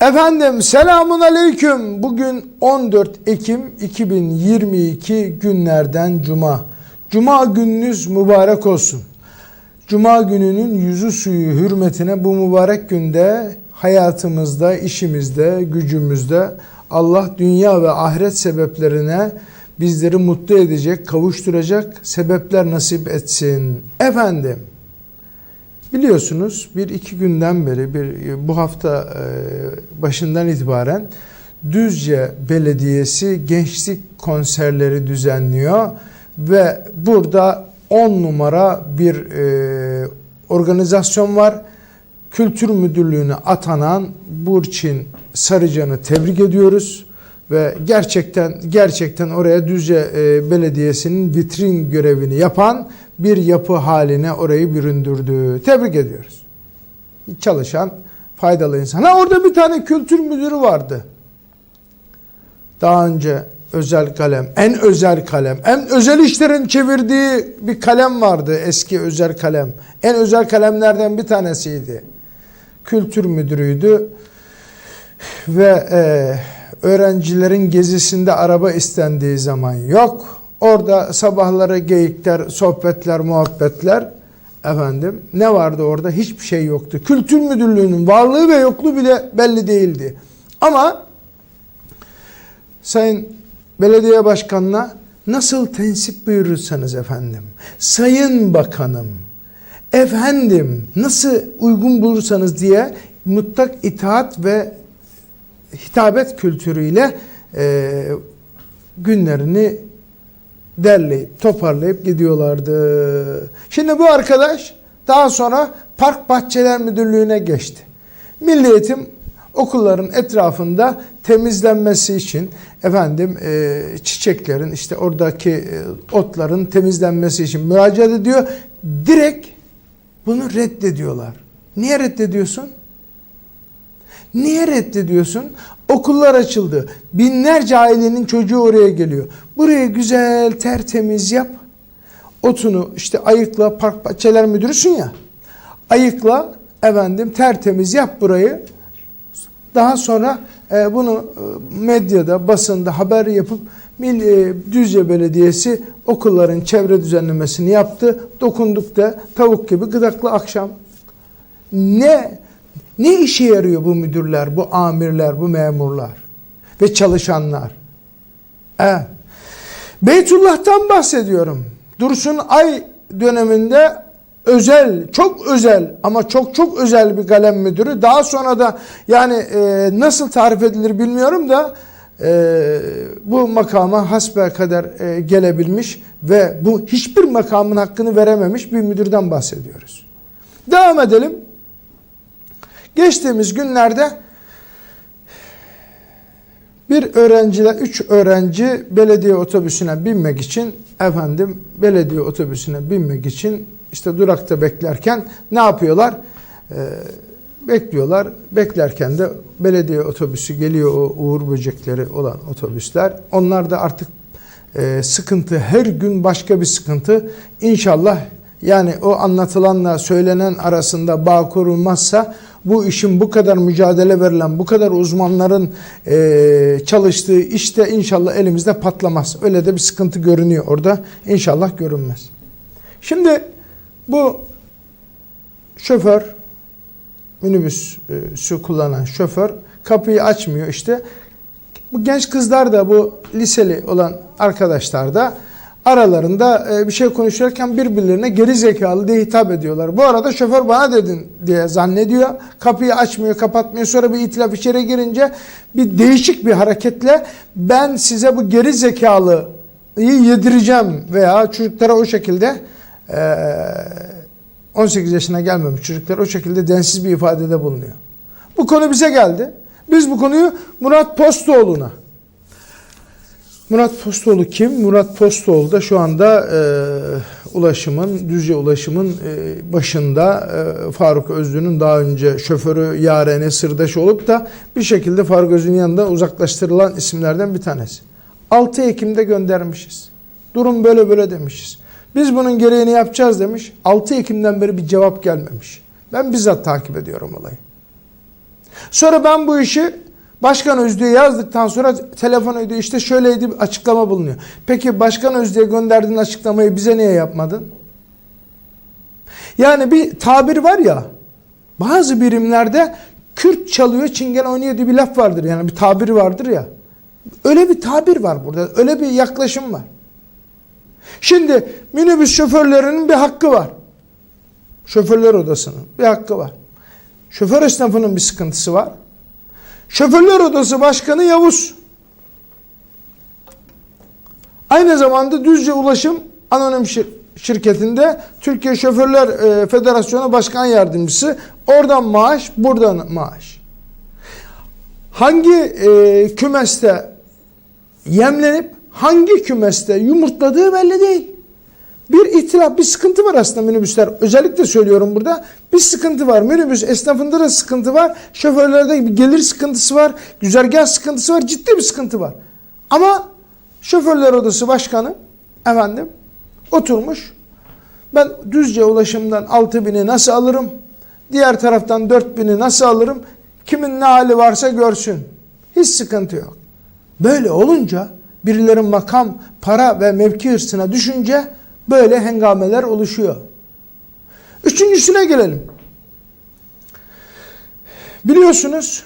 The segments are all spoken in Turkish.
Efendim selamun aleyküm. Bugün 14 Ekim 2022 günlerden Cuma. Cuma gününüz mübarek olsun. Cuma gününün yüzü suyu hürmetine bu mübarek günde hayatımızda, işimizde, gücümüzde Allah dünya ve ahiret sebeplerine bizleri mutlu edecek, kavuşturacak sebepler nasip etsin. Efendim Biliyorsunuz bir iki günden beri bir bu hafta e, başından itibaren Düzce Belediyesi gençlik konserleri düzenliyor ve burada 10 numara bir e, organizasyon var. Kültür Müdürlüğü'ne atanan Burçin Sarıcan'ı tebrik ediyoruz ve gerçekten gerçekten oraya Düzce e, Belediyesi'nin vitrin görevini yapan bir yapı haline orayı büründürdü. Tebrik ediyoruz. Çalışan, faydalı insan. Ha orada bir tane kültür müdürü vardı. Daha önce özel kalem, en özel kalem, en özel işlerin çevirdiği bir kalem vardı eski özel kalem. En özel kalemlerden bir tanesiydi. Kültür müdürüydü ve e, öğrencilerin gezisinde araba istendiği zaman yok. Orada sabahları geyikler, sohbetler, muhabbetler. Efendim ne vardı orada? Hiçbir şey yoktu. Kültür müdürlüğünün varlığı ve yokluğu bile belli değildi. Ama Sayın Belediye Başkanı'na nasıl tensip buyurursanız efendim, Sayın Bakanım, efendim nasıl uygun bulursanız diye mutlak itaat ve hitabet kültürüyle e, günlerini derleyip toparlayıp gidiyorlardı. Şimdi bu arkadaş daha sonra Park Bahçeler Müdürlüğü'ne geçti. Milli Eğitim okulların etrafında temizlenmesi için efendim e, çiçeklerin işte oradaki e, otların temizlenmesi için müracaat ediyor. Direkt bunu reddediyorlar. Niye reddediyorsun? Niye reddediyorsun? Okullar açıldı. Binlerce ailenin çocuğu oraya geliyor. Burayı güzel tertemiz yap. Otunu işte ayıkla park bahçeler müdürüsün ya. Ayıkla efendim tertemiz yap burayı. Daha sonra e, bunu e, medyada, basında haber yapıp Mil, e, Düzce Belediyesi okulların çevre düzenlemesini yaptı. Dokunduk da tavuk gibi gıdaklı akşam. Ne ne işe yarıyor bu müdürler, bu amirler, bu memurlar ve çalışanlar? Evet. Beytullah'tan bahsediyorum. Dursun Ay döneminde özel, çok özel ama çok çok özel bir kalem müdürü. Daha sonra da yani e, nasıl tarif edilir bilmiyorum da e, bu makama hasbe kadar e, gelebilmiş ve bu hiçbir makamın hakkını verememiş bir müdürden bahsediyoruz. Devam edelim. Geçtiğimiz günlerde bir öğrenciler, üç öğrenci belediye otobüsüne binmek için efendim belediye otobüsüne binmek için işte durakta beklerken ne yapıyorlar? Ee, bekliyorlar. Beklerken de belediye otobüsü geliyor o uğur böcekleri olan otobüsler. Onlar da artık e, sıkıntı her gün başka bir sıkıntı. İnşallah yani o anlatılanla söylenen arasında bağ kurulmazsa bu işin bu kadar mücadele verilen, bu kadar uzmanların e, çalıştığı işte inşallah elimizde patlamaz. Öyle de bir sıkıntı görünüyor orada. İnşallah görünmez. Şimdi bu şoför, minibüsü kullanan şoför kapıyı açmıyor işte. Bu genç kızlar da bu liseli olan arkadaşlar da aralarında bir şey konuşurken birbirlerine geri zekalı diye hitap ediyorlar. Bu arada şoför bana dedin diye zannediyor. Kapıyı açmıyor, kapatmıyor. Sonra bir itilaf içeri girince bir değişik bir hareketle ben size bu geri zekalıyı yedireceğim veya çocuklara o şekilde 18 yaşına gelmemiş çocuklar o şekilde densiz bir ifadede bulunuyor. Bu konu bize geldi. Biz bu konuyu Murat Postoğlu'na Murat Postoğlu kim? Murat Postoğlu da şu anda e, ulaşımın, Düzce ulaşımın e, başında e, Faruk Özlü'nün daha önce şoförü Yaren'e sırdaş olup da bir şekilde Faruk Özlü'nün yanında uzaklaştırılan isimlerden bir tanesi. 6 Ekim'de göndermişiz. Durum böyle böyle demişiz. Biz bunun gereğini yapacağız demiş. 6 Ekim'den beri bir cevap gelmemiş. Ben bizzat takip ediyorum olayı. Sonra ben bu işi Başkan Özlü'ye yazdıktan sonra telefon ödüyor işte şöyleydi açıklama bulunuyor. Peki Başkan Özlü'ye gönderdiğin açıklamayı bize niye yapmadın? Yani bir tabir var ya bazı birimlerde Kürt çalıyor çingen oynuyor diye bir laf vardır yani bir tabir vardır ya. Öyle bir tabir var burada öyle bir yaklaşım var. Şimdi minibüs şoförlerinin bir hakkı var. Şoförler odasının bir hakkı var. Şoför esnafının bir sıkıntısı var. Şoförler Odası Başkanı Yavuz. Aynı zamanda Düzce Ulaşım Anonim Şir- Şirketi'nde Türkiye Şoförler e, Federasyonu Başkan Yardımcısı. Oradan maaş, buradan maaş. Hangi e, kümeste yemlenip hangi kümeste yumurtladığı belli değil. Bir itiraf, bir sıkıntı var aslında minibüsler. Özellikle söylüyorum burada. Bir sıkıntı var. Minibüs esnafında da sıkıntı var. Şoförlerde bir gelir sıkıntısı var. Güzergah sıkıntısı var. Ciddi bir sıkıntı var. Ama şoförler odası başkanı efendim oturmuş. Ben düzce ulaşımdan 6000'i nasıl alırım? Diğer taraftan 4000'i nasıl alırım? Kimin ne hali varsa görsün. Hiç sıkıntı yok. Böyle olunca birilerin makam, para ve mevki hırsına düşünce böyle hengameler oluşuyor. Üçüncüsüne gelelim. Biliyorsunuz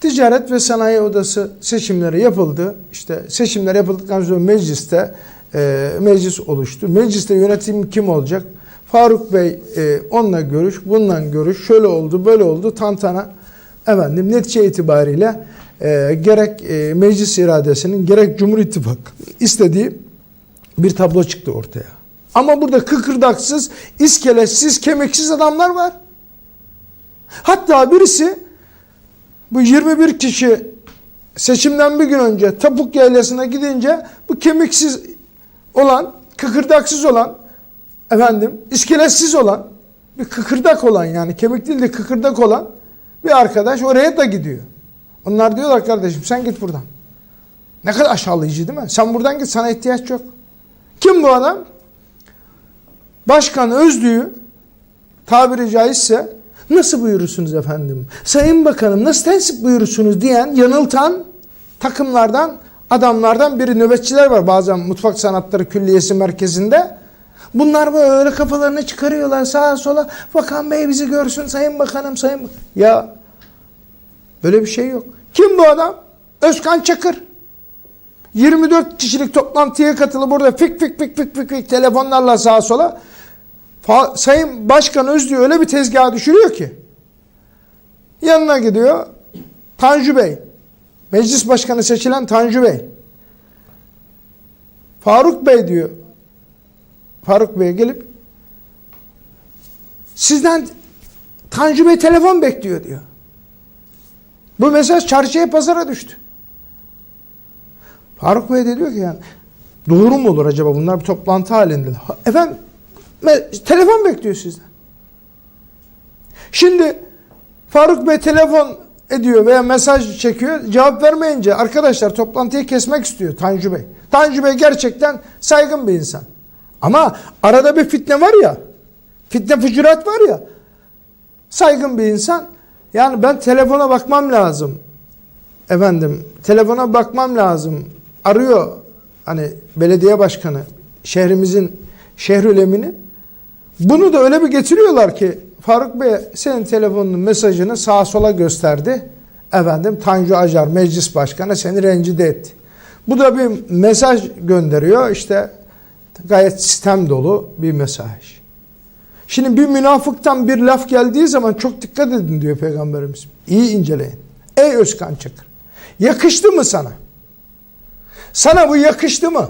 Ticaret ve Sanayi Odası seçimleri yapıldı. İşte seçimler yapıldıktan sonra mecliste e, meclis oluştu. Mecliste yönetim kim olacak? Faruk Bey e, onunla görüş, bununla görüş, şöyle oldu, böyle oldu, tantana. Efendim netice itibariyle e, gerek e, meclis iradesinin gerek Cumhur İttifakı istediği bir tablo çıktı ortaya. Ama burada kıkırdaksız, iskeletsiz, kemiksiz adamlar var. Hatta birisi bu 21 kişi seçimden bir gün önce Tapuk Yaylası'na gidince bu kemiksiz olan, kıkırdaksız olan, efendim iskeletsiz olan, bir kıkırdak olan yani kemik değil de kıkırdak olan bir arkadaş oraya da gidiyor. Onlar diyorlar kardeşim sen git buradan. Ne kadar aşağılayıcı değil mi? Sen buradan git sana ihtiyaç yok. Kim bu adam? Başkan Özlü'yü tabiri caizse nasıl buyurursunuz efendim? Sayın Bakanım nasıl tensip buyurursunuz diyen yanıltan takımlardan adamlardan biri nöbetçiler var bazen mutfak sanatları külliyesi merkezinde. Bunlar böyle kafalarını çıkarıyorlar sağa sola. Bakan Bey bizi görsün Sayın Bakanım Sayın Ya böyle bir şey yok. Kim bu adam? Özkan Çakır. 24 kişilik toplantıya katılıp burada fik fik fik fik fik, fik telefonlarla sağa sola. Fa- Sayın Başkan Özlü öyle bir tezgaha düşürüyor ki. Yanına gidiyor Tanju Bey. Meclis başkanı seçilen Tanju Bey. Faruk Bey diyor. Faruk Bey'e gelip sizden Tanju Bey telefon bekliyor diyor. Bu mesaj çarşıya pazara düştü. Faruk Bey de diyor ki yani doğru mu olur acaba bunlar bir toplantı halinde? Ha, Efendim telefon bekliyor sizden. Şimdi Faruk Bey telefon ediyor veya mesaj çekiyor. Cevap vermeyince arkadaşlar toplantıyı kesmek istiyor Tanju Bey. Tanju Bey gerçekten saygın bir insan. Ama arada bir fitne var ya. Fitne fücurat var ya. Saygın bir insan. Yani ben telefona bakmam lazım. Efendim telefona bakmam lazım. Arıyor hani belediye başkanı şehrimizin şehrül emini. Bunu da öyle bir getiriyorlar ki Faruk Bey senin telefonunun mesajını sağa sola gösterdi. Efendim Tanju Acar meclis başkanı seni rencide etti. Bu da bir mesaj gönderiyor işte gayet sistem dolu bir mesaj. Şimdi bir münafıktan bir laf geldiği zaman çok dikkat edin diyor Peygamberimiz. İyi inceleyin. Ey Özkan Çakır yakıştı mı sana? Sana bu yakıştı mı?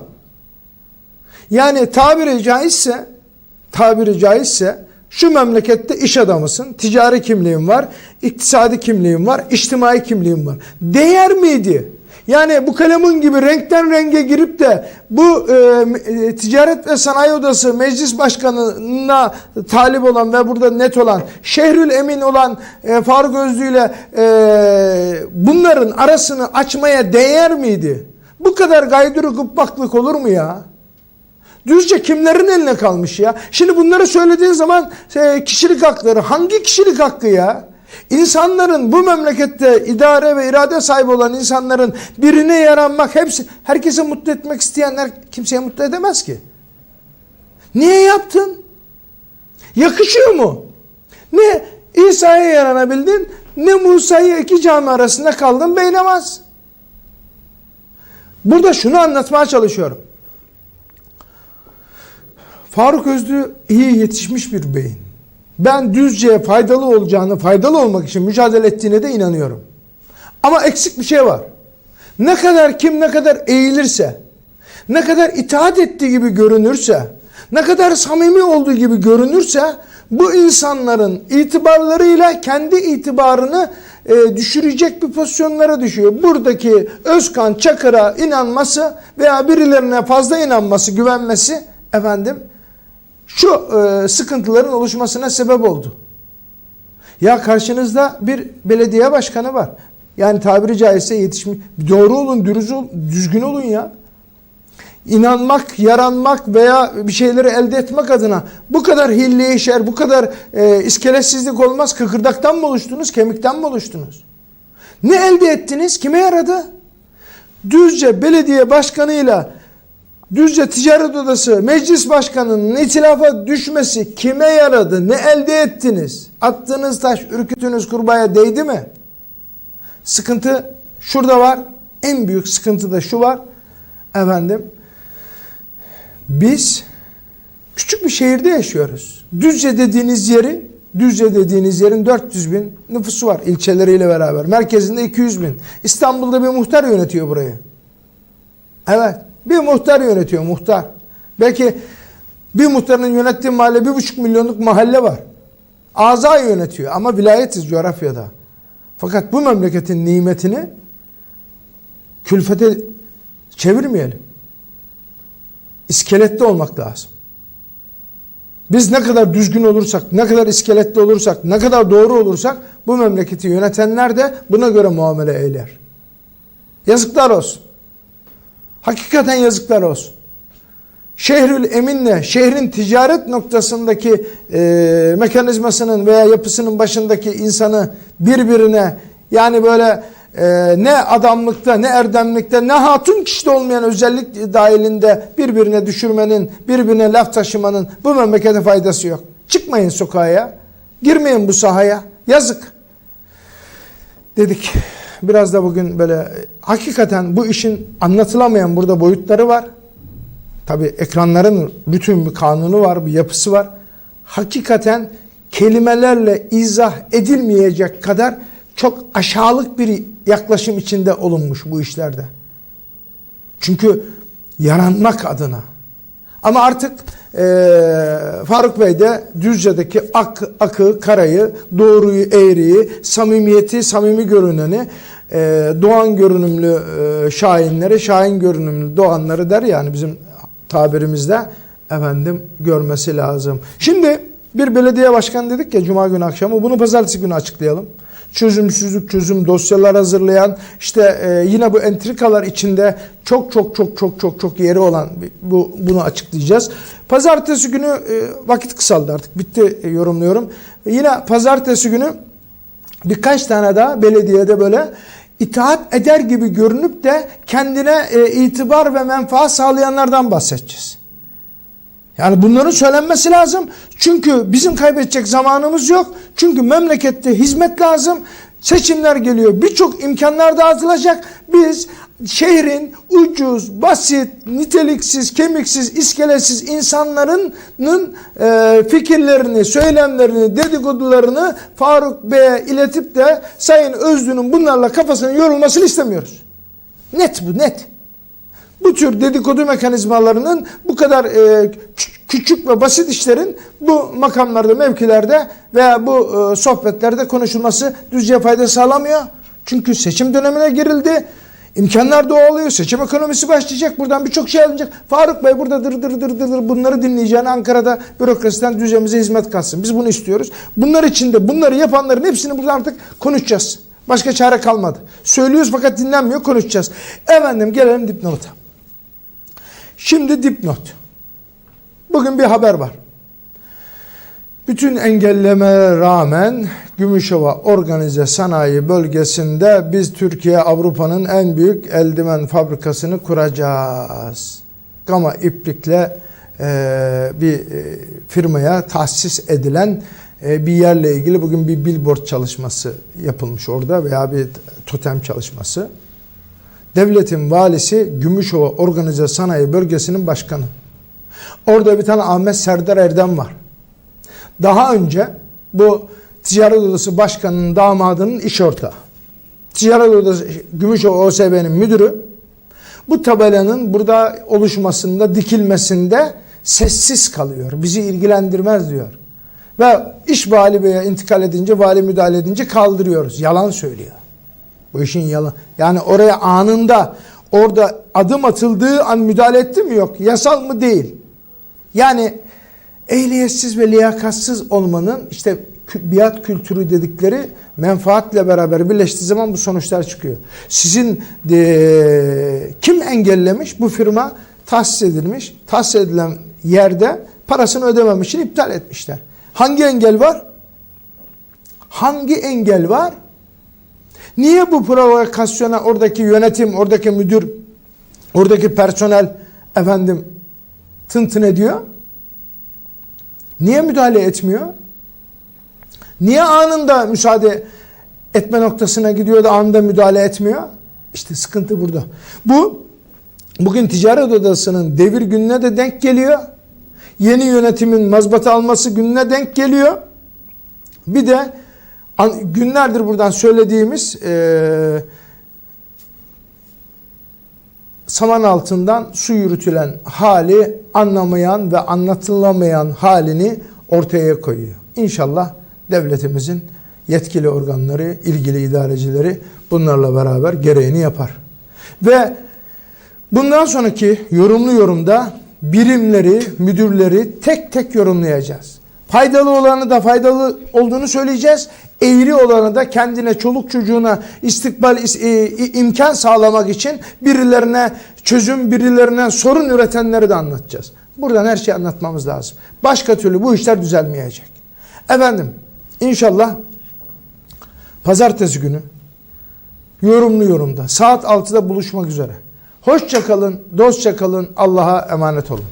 Yani tabiri caizse tabiri caizse şu memlekette iş adamısın, ticari kimliğin var, iktisadi kimliğin var, içtimai kimliğin var. Değer miydi? Yani bu kalemun gibi renkten renge girip de bu e, e, Ticaret ve Sanayi Odası Meclis Başkanı'na talip olan ve burada net olan Şehrül Emin olan e, Faruk Özlü ile e, bunların arasını açmaya değer miydi? Bu kadar gaydırı gıbbaklık olur mu ya? Düzce kimlerin eline kalmış ya? Şimdi bunları söylediğin zaman e, kişilik hakları hangi kişilik hakkı ya? İnsanların bu memlekette idare ve irade sahibi olan insanların birine yaranmak, hepsi herkese mutlu etmek isteyenler kimseye mutlu edemez ki. Niye yaptın? Yakışıyor mu? Ne İsa'ya yaranabildin, ne Musa'yı iki cami arasında kaldın beynamaz. Burada şunu anlatmaya çalışıyorum. Faruk Özlü iyi yetişmiş bir beyin. Ben Düzce'ye faydalı olacağını, faydalı olmak için mücadele ettiğine de inanıyorum. Ama eksik bir şey var. Ne kadar kim ne kadar eğilirse, ne kadar itaat ettiği gibi görünürse, ne kadar samimi olduğu gibi görünürse bu insanların itibarlarıyla kendi itibarını e, düşürecek bir pozisyonlara düşüyor. Buradaki Özkan Çakır'a inanması veya birilerine fazla inanması, güvenmesi efendim şu e, sıkıntıların oluşmasına sebep oldu. Ya karşınızda bir belediye başkanı var. Yani tabiri caizse yetişmiş. Doğru olun, dürüst olun, düzgün olun ya. İnanmak, yaranmak veya bir şeyleri elde etmek adına bu kadar hille işer, bu kadar e, iskeletsizlik olmaz. Kıkırdaktan mı oluştunuz, kemikten mi oluştunuz? Ne elde ettiniz? Kime yaradı? Düzce belediye başkanıyla Düzce Ticaret Odası Meclis Başkanı'nın itilafa düşmesi kime yaradı? Ne elde ettiniz? Attığınız taş ürkütünüz kurbağaya değdi mi? Sıkıntı şurada var. En büyük sıkıntı da şu var. Efendim biz küçük bir şehirde yaşıyoruz. Düzce dediğiniz yeri Düzce dediğiniz yerin 400 bin nüfusu var ilçeleriyle beraber. Merkezinde 200 bin. İstanbul'da bir muhtar yönetiyor burayı. Evet. Bir muhtar yönetiyor muhtar. Belki bir muhtarın yönettiği mahalle bir buçuk milyonluk mahalle var. Aza yönetiyor ama vilayetiz coğrafyada. Fakat bu memleketin nimetini külfete çevirmeyelim. İskeletli olmak lazım. Biz ne kadar düzgün olursak, ne kadar iskeletli olursak, ne kadar doğru olursak bu memleketi yönetenler de buna göre muamele eyler. Yazıklar olsun. Hakikaten yazıklar olsun. Şehrül Emin'le şehrin ticaret noktasındaki e, mekanizmasının veya yapısının başındaki insanı birbirine yani böyle e, ne adamlıkta ne erdemlikte ne hatun kişide olmayan özellik dahilinde birbirine düşürmenin, birbirine laf taşımanın bu memlekete faydası yok. Çıkmayın sokağa, girmeyin bu sahaya. Yazık. Dedik biraz da bugün böyle hakikaten bu işin anlatılamayan burada boyutları var. Tabi ekranların bütün bir kanunu var, bir yapısı var. Hakikaten kelimelerle izah edilmeyecek kadar çok aşağılık bir yaklaşım içinde olunmuş bu işlerde. Çünkü yaranmak adına. Ama artık e, Faruk Bey de Düzce'deki ak, akı, karayı, doğruyu, eğriyi, samimiyeti, samimi görüneni, e, doğan görünümlü e, şahinleri, şahin görünümlü doğanları der yani bizim tabirimizde efendim görmesi lazım. Şimdi bir belediye başkanı dedik ya cuma günü akşamı bunu pazartesi günü açıklayalım. Çözümsüzlük çözüm dosyalar hazırlayan işte e, yine bu entrikalar içinde çok çok çok çok çok çok yeri olan bu bunu açıklayacağız. Pazartesi günü e, vakit kısaldı artık bitti e, yorumluyorum. Yine pazartesi günü birkaç tane daha belediyede böyle itaat eder gibi görünüp de kendine e, itibar ve menfaat sağlayanlardan bahsedeceğiz. Yani bunların söylenmesi lazım. Çünkü bizim kaybedecek zamanımız yok. Çünkü memlekette hizmet lazım. Seçimler geliyor. Birçok imkanlar dağıtılacak. Biz şehrin ucuz, basit, niteliksiz, kemiksiz, iskeletsiz insanların e, fikirlerini, söylemlerini, dedikodularını Faruk Bey'e iletip de Sayın Özlü'nün bunlarla kafasının yorulmasını istemiyoruz. Net bu, net bu tür dedikodu mekanizmalarının bu kadar e, küçük ve basit işlerin bu makamlarda, mevkilerde veya bu e, sohbetlerde konuşulması düzce fayda sağlamıyor. Çünkü seçim dönemine girildi. İmkanlar doğalıyor. Seçim ekonomisi başlayacak. Buradan birçok şey alınacak. Faruk Bey burada dır dır dır dır bunları dinleyeceğini Ankara'da bürokrasiden düzemize hizmet kalsın. Biz bunu istiyoruz. Bunlar için de bunları yapanların hepsini burada artık konuşacağız. Başka çare kalmadı. Söylüyoruz fakat dinlenmiyor konuşacağız. Efendim gelelim dipnota. Şimdi dipnot. Bugün bir haber var. Bütün engellemelere rağmen Gümüşova Organize Sanayi Bölgesi'nde biz Türkiye Avrupa'nın en büyük eldiven fabrikasını kuracağız. Gama İplik'le e, bir e, firmaya tahsis edilen e, bir yerle ilgili bugün bir billboard çalışması yapılmış orada veya bir totem çalışması. Devletin valisi Gümüşova Organize Sanayi Bölgesi'nin başkanı. Orada bir tane Ahmet Serdar Erdem var. Daha önce bu Ticaret Odası Başkanı'nın damadının iş ortağı. Ticaret Odası Gümüşova OSB'nin müdürü bu tabelanın burada oluşmasında, dikilmesinde sessiz kalıyor. Bizi ilgilendirmez diyor. Ve iş vali beye intikal edince, vali müdahale edince kaldırıyoruz. Yalan söylüyor. Bu işin yalan. Yani oraya anında orada adım atıldığı an müdahale etti mi yok. Yasal mı değil. Yani ehliyetsiz ve liyakatsız olmanın işte biat kültürü dedikleri menfaatle beraber birleştiği zaman bu sonuçlar çıkıyor. Sizin de, kim engellemiş? Bu firma tahsis edilmiş. Tahsis edilen yerde parasını ödememiş için iptal etmişler. Hangi engel var? Hangi engel var? Niye bu provokasyona oradaki yönetim, oradaki müdür, oradaki personel efendim tın tın ediyor? Niye müdahale etmiyor? Niye anında müsaade etme noktasına gidiyor da anında müdahale etmiyor? İşte sıkıntı burada. Bu bugün ticaret odasının devir gününe de denk geliyor. Yeni yönetimin mazbata alması gününe denk geliyor. Bir de günlerdir buradan söylediğimiz eee saman altından su yürütülen hali anlamayan ve anlatılamayan halini ortaya koyuyor. İnşallah devletimizin yetkili organları, ilgili idarecileri bunlarla beraber gereğini yapar. Ve bundan sonraki yorumlu yorumda birimleri, müdürleri tek tek yorumlayacağız. Faydalı olanı da faydalı olduğunu söyleyeceğiz. Eğri olanı da kendine, çoluk çocuğuna istikbal is- e, imkan sağlamak için birilerine çözüm, birilerine sorun üretenleri de anlatacağız. Buradan her şeyi anlatmamız lazım. Başka türlü bu işler düzelmeyecek. Efendim inşallah pazartesi günü yorumlu yorumda saat 6'da buluşmak üzere. Hoşça kalın, dostça kalın, Allah'a emanet olun.